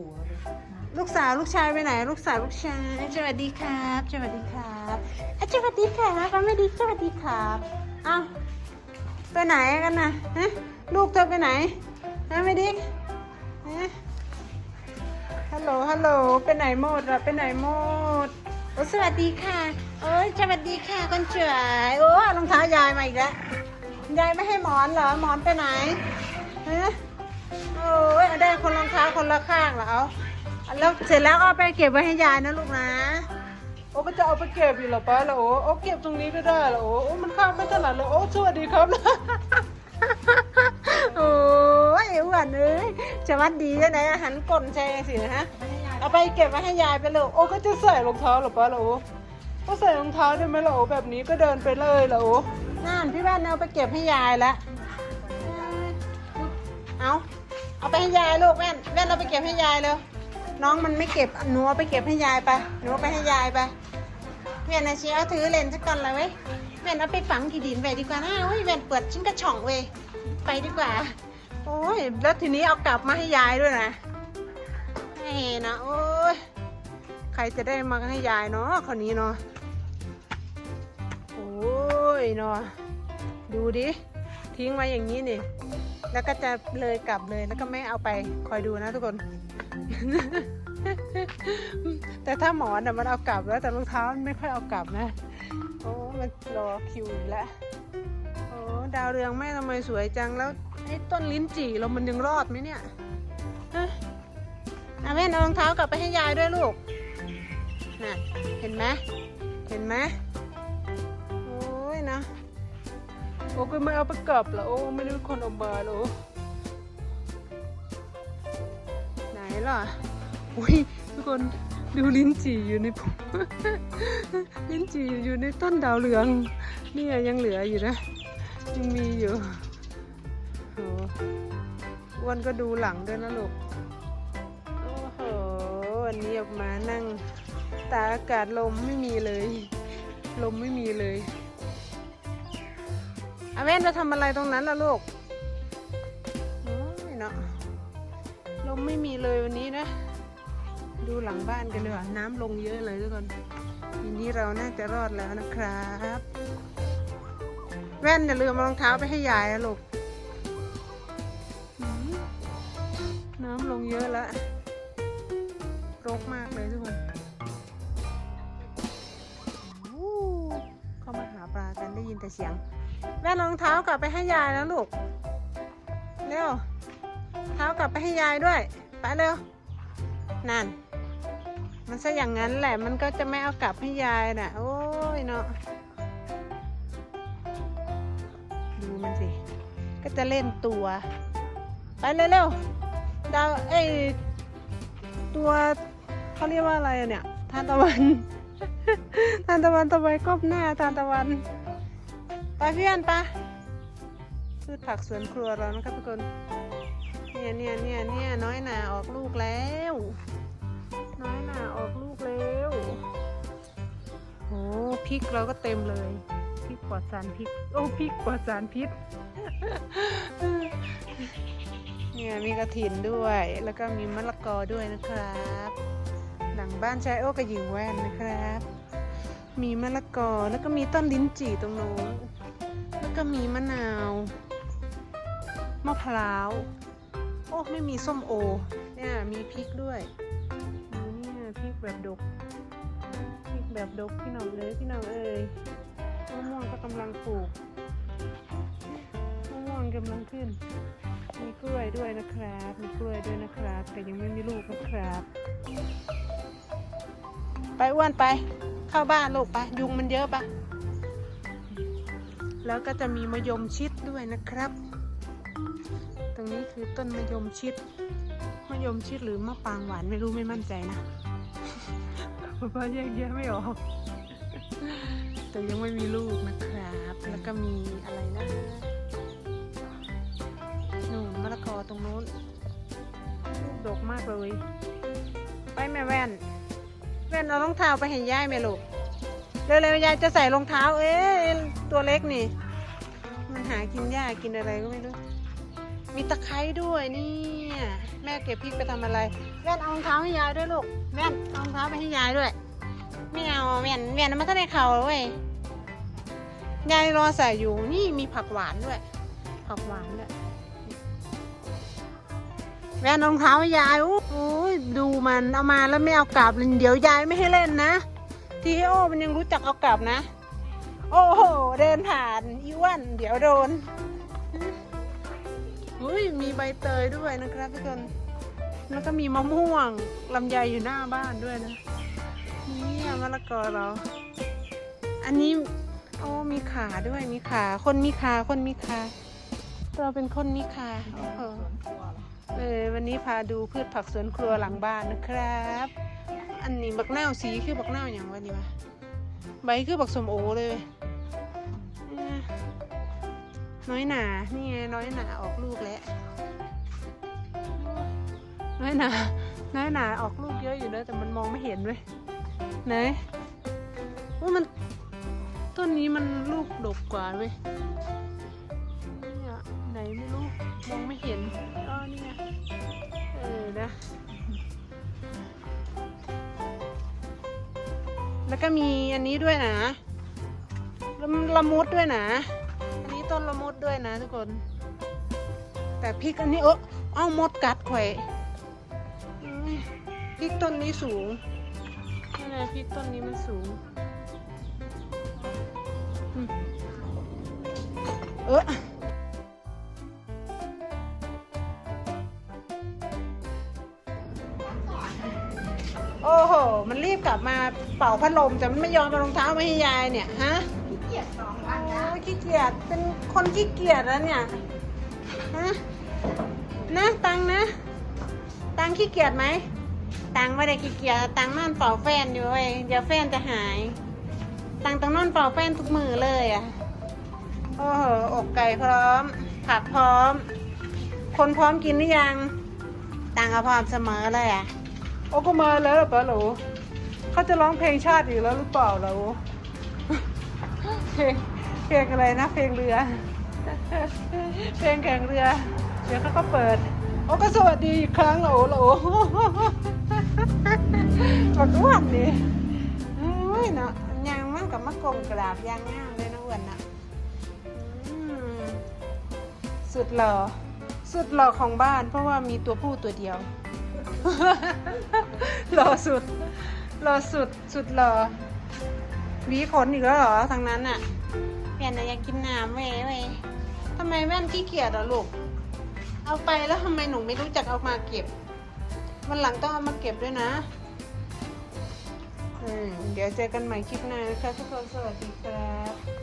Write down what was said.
หัวเลยลูกสาวลูกชายไปไหน ลูกสาวลูกชายสวัสดีครับสวัสดีครับอะสวัสดีครับป้าไม่ดีสวัสดีครับเอ้าไปไหนกันนะฮะลูกเธอไปไหนฮะไม่ดีฮะฮัลโหลฮัลโหลไปไหนหมดอะไปไหนหมดโอ้สวัสดีค่ะโอ้ยสวัสดีค่ะคนสวยโอ้รองเท้ายายมาอีกแล้วยายไม่ให้หมอนเหรอหมอนไปไหนฮะ โอ้ยเอาได้คนรองเท้าคนละข้างเหรอเอาแล้วเสร็จแล้วก็เอาไปเก็บไว้ให้ยายนะลูกนะ โอ้ก็จะเอาไปเก็บอีกเหรอป้าแล้วโอ้โอ้เก็บตรงนี้ก็ได้เหรอโอ้โอ้มันข้ามไม่ถนัดเลยโอ้สวัสดีครับ โอ้ยอ้วนเอ้ยจะวัดดีได้ไหนอาหารกลนใช่สิฮะ เอาไปเก็บไว้ให้ยายไปลูกโอ้ก็จะใส่รองเท้าเหรอป้าแล้วโอ้ก็ใส่รองเท้าได้ไหมล่ะโอ้แบบนี้ก็เดินไปเลยเหรอโอ้นั่นพี่แว่นเอาไปเก็บให้ยายละเอา เอาไปให้ยายลูกแว่นแว่นเราไปเก็บให้ยายเร็วน้องมันไม่เก็บหนูเอาไปเก็บให้ยายไปหนูเอาไปให้ยายไปแว่นนะเชียถือเลนสักก่อนเลยเว้ยแว่นเอาไปฝังที่ดินไปดีกว่านะเฮ้ยแว่นเปิดชิ้นกระช่องเว้ยไปดีกว่า โอ้ยแล้วทีนี้เอากลับมาให้ยายด้วยนะให้นะโอ้ยใครจะได้มาให้ยายเนาะคนนี้เนาะโอ้ยเนาะดูดิทิ้งไว้อย่างนี้นี่ แล้วก็จะเลยกลับเลยแล้วก็ไม่เอาไปคอยดูนะทุกคน แต่ถ้าหมอนน่ะมันเอากลับแล้วแต่รองเท้ามันไม่ค่อยเอากลับนะ โอ้มันรอคิวอีกแล้วโอ้ดาวเรืองแม่ทำไมสวยจังแล้วไอ้ต้นลิ้นจี่เรามันยังรอดไหมเนี่ยฮะเอาแม่เอารองเท้ากลับไปให้ยายด้วยลูก น่ะ เห็นไหมเห็นไหม โอ้ก็ไม่เอาไปกลับเหรอโอ้ไม่ได้คนเอามาโอ้ไหนล่ะอุ้ยทุกคนดูลิ้นจี่อยู่ในผมลิ้นจี่อยู่ในต้นดาวเรืองนี่ยังเหลืออยู่นะยังมีอยู่โอ้วันก็ดูหลังด้วยนะลูกโอ้โหวันนี้ออกมานั่งตาอากาศลมไม่มีเลย ลมไม่มีเลย อาเว่นจะทำอะไรตรงนั้นล่ะลูกโอ้ยเนาะลมไม่มีเลยวันนี้นะ ดูหลังบ้านกันดีกว่าน้ำลงเยอะเลยทุกคนทีนี้เราน่าจะรอดแล้วนะครับ แว่นอย่าลืมเอารองเท้าไปให้ยายนะลูกน้ำลงเยอะแล้วรกมากเลยทุกคนเข้ามาหาปลากันได้ยินแต่เสียง แว่นรองเท้ากลับไปให้ยายแล้วลูก เร็ว เท้ากลับไปให้ยายด้วย ไปเร็ว นั่น มันซะอย่างนั้นแหละ มันก็จะไม่เอากลับให้ยายน่ะ โอ้ยเนาะ ดูมันสิ ก็จะเล่นตัว ไปเร็วๆ ดาวเอ้ยตัวเขาเรียกว่าอะไรเนี่ย ทานตะวัน ทานตะวันตะไว้ก้มหน้าทานตะวัน ไปเพื่อนไปพืชผักสวนครัวเรานะครับทุกคน เนี่ยเนี่ยเนี่ยเนี่ยน้อยหนาออกลูกแล้ว น้อยหนาออกลูกแล้วโอ้พริกเราก็เต็มเลย พริกปลอดสารพิษ โอ้พริกปลอดสารพิษ เนี่ยมีกระถินด้วย แล้วก็มีมะละกอด้วยนะครับ หลังบ้านชายโอ้กระหญิงแว่นนะครับ มีมะละกอแล้วก็มีต้นลิ้นจี่ตรงโน้น แล้วก็มีมะนาว มะพร้าว โอ้ ไม่มีส้มโอ เนี่ย มีพริกด้วยดูเนี่ยพริกแบบดก พริกแบบดกพี่น้องเลยพี่น้องเอ้ยมะม่วงก็กำลังปลูกมะม่วงกำลังขึ้น มีกล้วยด้วยนะครับ มีกล้วยด้วยนะครับ แต่ยังไม่มีลูกนะครับ ไปอ้วนไป เข้าบ้านลูกไป ยุงมันเยอะปะ แล้วก็จะมีมะยมชิดด้วยนะครับ ตรงนี้คือต้นมะยมชิด มะยมชิดหรือมะปรางหวานไม่รู้ไม่มั่นใจนะเพราะแยกแยะไม่ออก แต่ยังไม่มีลูกนะครับ แล้วก็มีอะไรนะหนู่นมะละกอตรงนู้นลูกดกมากเลย ไปแม่แว่น แว่นเอารองเท้าไปให้ย่ายแม่ลูก เร็วๆยายจะใส่รองเท้าเอ๊ะ ตัวเล็กนี่ มันหากินหญ้ากินอะไรก็ไม่รู้ มีตะไคร้ด้วยนี่แม่เก็บพริกไปทำอะไรแว่นเอารองเท้าให้ยายด้วยลูกแว่นเอารองเท้าไปให้ยายด้วยไม่เอาแว่นแว่นมันก็ได้เข่าเว้ยยายรอใส่อยู่นี่มีผักหวานด้วย ผักหวานด้วยแว่นรองเท้ายายอู้โอ้ยดูมันเอามาแล้วไม่เอากลับเลยเดี๋ยวยายไม่ให้เล่นนะทีโอมันยังรู้จักเอากลับนะ โอ้โห เดินผ่านอีวัน เดี๋ยวโดนอุ้ยมีใบเตยด้วยนะครับทุกคนแล้วก็มีมะม่วงลำไยอยู่หน้าบ้านด้วยนะนี่มะละกอเรา อันนี้โอ้มีขาด้วยมีขา คนมีขาคนมีขาเราเป็นคนมีขาโอ้โหเออวันนี้พาดูพืชผักสวนครัวหลังบ้านนะครับ อันนี้บักนาวสีคือบักนาวอย่างวะนี่วะ บคือบักสมโอเลยน้อยหนา นี่ไงน้อยหนาออกลูกแล้ว น้อยหนา น้อยหนาออกลูกเยอะอยู่นะแต่มันมองไม่เห็นเว้ยไหนว่ามันต้นนี้มันลูกดกกว่าเว้ยนี่ยไหนไม่รู้มองไม่เห็นอ๋อนี่ไงเออนะ ก็มีอันนี้ด้วยนะละมุดด้วยนะ อันนี้ต้นละมุดด้วยนะทุกคน แต่พริกอันนี้เออเอ้ามดกัดข่อยพริกต้นนี้สูงนี่ไงพริกต้นนี้มันสูง เออโอ้โห มันรีบกลับมา เป่าพัดลมแต่มันไม่ยอมเอารองเท้ามาให้ยายเนี่ยฮะขี้เกียจสองวันนะขี้เกียจเป็นคนขี้เกียจแล้วเนี่ยฮะนะตังนะ ตังขี้เกียจไหมตังไม่ได้ขี้เกียจตังนอนเป่าแฟนอยู่เว้ยเดี๋ยวแฟนจะหาย ตังต้องนอนเป่าแฟนทุกมือเลยอะโอ้โหอกไก่พร้อม ผักพร้อม คนพร้อมกินหรือยัง ตังก็พร้อมเสมอเลยอะ โอ้ก็มาแล้วป้าหลู เขาจะร้องเพลงชาติอีกแล้วหรือเปล่าเราเพลงเพลงอะไรนะ เพลงเรือ เพลงแข่งเรือ เดี๋ยวเขาก็เปิด โอ้ก็สวัสดีอีกครั้งเหรอโอ้เหรอกดอ้วนดิโอ้ยเนาะยางมันกับมะกงกราบยางงามเลยนะอ้วนนะอืมสุดหล่อสุดหล่อของบ้าน เพราะว่ามีตัวผู้ตัวเดียวหล่อสุด หล่อสุดสุดหล่อหวีขนอีกแล้วเหรอทางนั้นอะเปลี่ยนอยากกินน้ำเว้ยเว้ยทำไมแม่นขี้เกียจอะลูก เอาไปแล้วทำไมหนูไม่รู้จักเอามาเก็บ วันหลังต้องเอามาเก็บด้วยนะ อืม เดี๋ยวเจอกันใหม่คลิปหน้านะคะทุกคนสวัสดีครับ